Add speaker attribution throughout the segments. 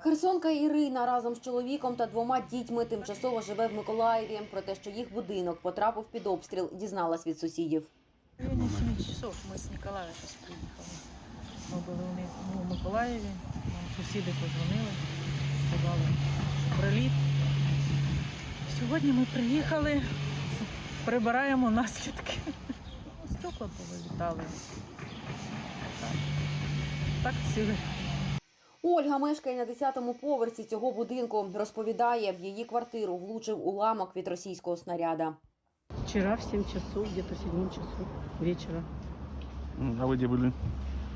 Speaker 1: Херсонка Ірина разом з чоловіком та двома дітьми тимчасово живе в Миколаєві. Про те, що їх будинок потрапив під обстріл, дізналась від сусідів.
Speaker 2: Районе 7 часов мы с Николаева сейчас приехали. Ми були у них ну, Миколаєві, нам сусіди подзвонили, сказали, приліт. Сьогодні ми приїхали, прибираємо наслідки. Ну, Стекла повилітали. Так, так ціли.
Speaker 1: Ольга мешкає на 10-му поверсі цього будинку. Розповідає, в її квартиру влучив уламок від російського снаряда.
Speaker 3: Вчера в 7 часов, где-то в 7 часов вечера,
Speaker 4: М, А вы где были?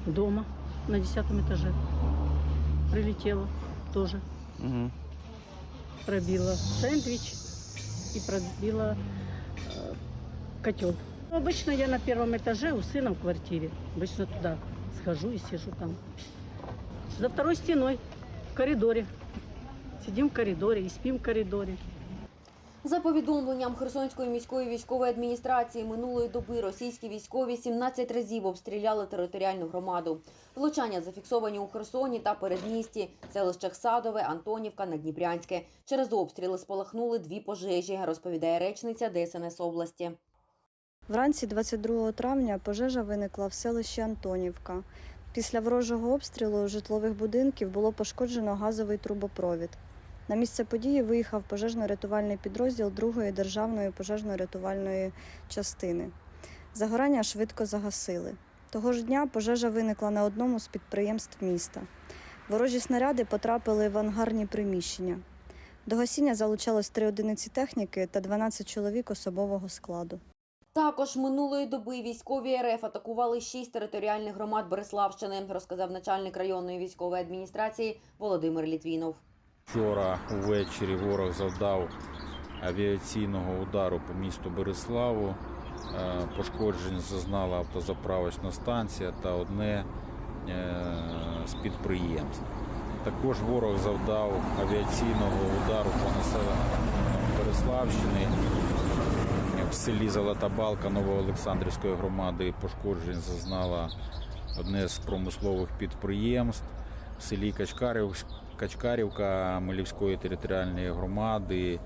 Speaker 3: дома на десятом этаже. Прилетело тоже.
Speaker 4: Угу.
Speaker 3: Пробила сэндвич и пробила э, котел. Обычно я на первом этаже у сына в квартире. Обычно туда схожу и сижу там. За второй стеной, в коридоре. Сидим в коридоре и спим в коридоре.
Speaker 1: За повідомленням Херсонської міської військової адміністрації минулої доби російські військові 17 разів обстріляли територіальну громаду. Влучання зафіксовані у Херсоні та передмісті, селищах Садове, Антонівка, Надніпрянське. Через обстріли спалахнули дві пожежі, розповідає речниця ДСНС області.
Speaker 5: Вранці 22 травня пожежа виникла в селищі Антонівка. Після ворожого обстрілу житлових будинків було пошкоджено газовий трубопровід. На місце події виїхав пожежно-рятувальний підрозділ 2-ї державної пожежно-рятувальної частини. Загорання швидко загасили. Того ж дня пожежа виникла на одному з підприємств міста. Ворожі снаряди потрапили в ангарні приміщення. До гасіння залучалось три одиниці техніки та 12 чоловік особового складу.
Speaker 1: Також минулої доби військові РФ атакували шість територіальних громад Береславщини, розказав начальник районної військової адміністрації Володимир Літвінов.
Speaker 6: Вчора увечері ворог завдав авіаційного удару по місту Береславу. Е, Пошкоджень зазнала автозаправочна станція та одне е, з підприємств. Також ворог завдав авіаційного удару по населеному пункту Береславщини. Селі Золота Балка Новоолександрівської громади пошкоджень зазнала одне з промислових підприємств. В селі Качкарів, Качкарівка Милівської територіальної громади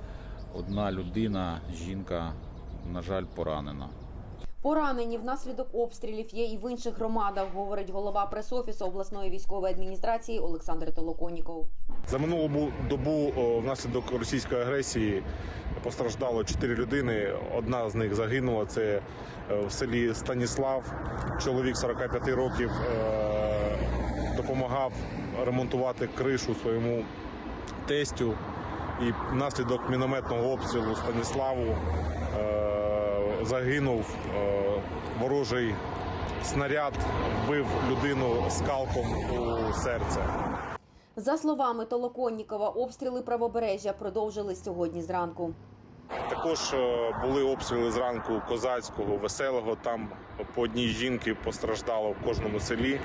Speaker 6: одна людина, жінка, на жаль, поранена.
Speaker 1: Поранені внаслідок обстрілів є і в інших громадах, говорить голова прес-офісу обласної військової адміністрації Олександр Толоконіков.
Speaker 7: За минулу добу внаслідок російської агресії постраждало 4 людини. Одна з них загинула. Це е, в селі Станіслав. Чоловік 45 років е, допомагав ремонтувати кришу своєму тестю. І внаслідок мінометного обстрілу Станіславу е, загинув е, ворожий снаряд, вбив людину скалком у серце.
Speaker 1: За словами Толоконнікова, обстріли правобережжя продовжились сьогодні зранку.
Speaker 7: Також е, були обстріли зранку козацького, веселого. Там по одній жінки постраждало в кожному селі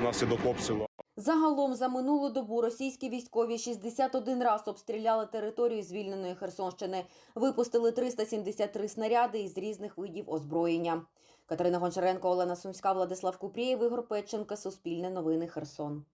Speaker 7: внаслідок обстрілу.
Speaker 1: Загалом за минулу добу російські військові 61 раз обстріляли територію звільненої Херсонщини. Випустили 373 снаряди із різних видів озброєння. Катерина Гончаренко, Олена Сумська, Владислав Купрієв, Ігор Петченко, Суспільне новини Херсон.